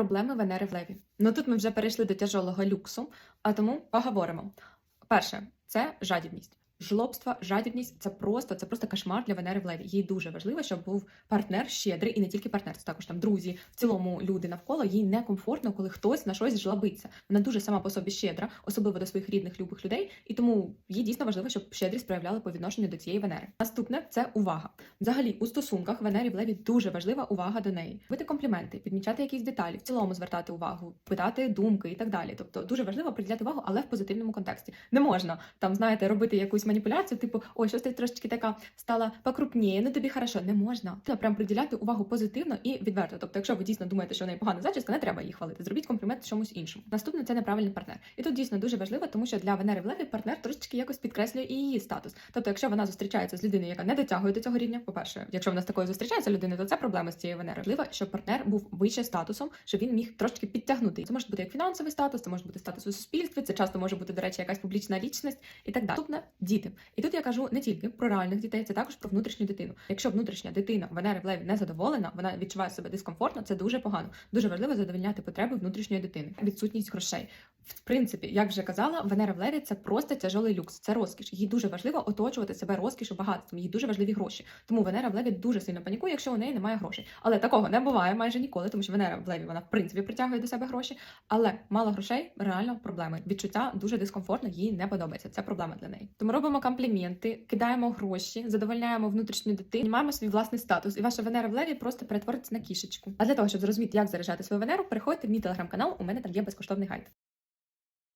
Проблеми Венери в Леві. Ну тут ми вже перейшли до тяжолого люксу, а тому поговоримо. Перше, це жадібність. Жлобство, жадібність це просто це просто кошмар для Венери в Леві. Їй дуже важливо, щоб був партнер щедрий, і не тільки партнер, це також там друзі, в цілому люди навколо. Їй некомфортно, коли хтось на щось жлобиться. Вона дуже сама по собі щедра, особливо до своїх рідних любих людей, і тому їй дійсно важливо, щоб щедрість проявляли по відношенню до цієї Венери. Наступне це увага. Взагалі, у стосунках Венері в Леві дуже важлива увага до неї. Бити компліменти, підмічати якісь деталі, в цілому звертати увагу, питати думки і так далі. Тобто дуже важливо приділяти увагу, але в позитивному контексті. Не можна там, знаєте, робити якусь маніпуляцію, типу, ой, щось ти трошечки така стала покрупніє, ну тобі хорошо. Не можна. Треба прям приділяти увагу позитивно і відверто. Тобто, якщо ви дійсно думаєте, що в неї погана зачіска, не треба її хвалити. Зробіть комплімент чомусь іншому. Наступне це неправильний партнер. І тут дійсно дуже важливо, тому що для Венери в Леві партнер трошечки якось підкреслює і її статус. Тобто, якщо вона зустрічається з людиною, яка не дотягує до цього рівня, по-перше, якщо вона з такою зустрічається людиною, то це проблема з цією Венерою. Важливо, щоб партнер був вище статусом, щоб він міг трошки підтягнути. Це може бути як фінансовий статус, це може бути статус у суспільстві, це часто може бути, до речі, якась публічна лічність і так далі. Наступне діти. І тут я кажу не тільки про реальних дітей, це також про внутрішню дитину. Якщо внутрішня дитина Венери в Леві не задоволена, вона відчуває себе дискомфортно, це дуже погано. Дуже важливо задовольняти потреби внутрішньої дитини. Відсутність грошей. В принципі, як вже казала, Венера в Леві це просто тяжелий люкс, це розкіш. Їй дуже важливо оточувати себе розкішу багатством. Їй дуже важливі гроші. Тому Венера в Леві дуже сильно панікує, якщо у неї немає грошей. Але такого не буває майже ніколи, тому що Венера в Леві вона в принципі притягує до себе гроші. Але мало грошей реально проблеми. Відчуття дуже дискомфортно, їй не подобається. Це проблема для неї. Тому робимо компліменти, кидаємо гроші, задовольняємо внутрішню дитину, маємо свій власний статус. І ваша Венера в Леві просто перетвориться на кішечку. А для того, щоб зрозуміти, як заряджати свою Венеру, переходьте в мій телеграм-канал. У мене там є безкоштовний гайд.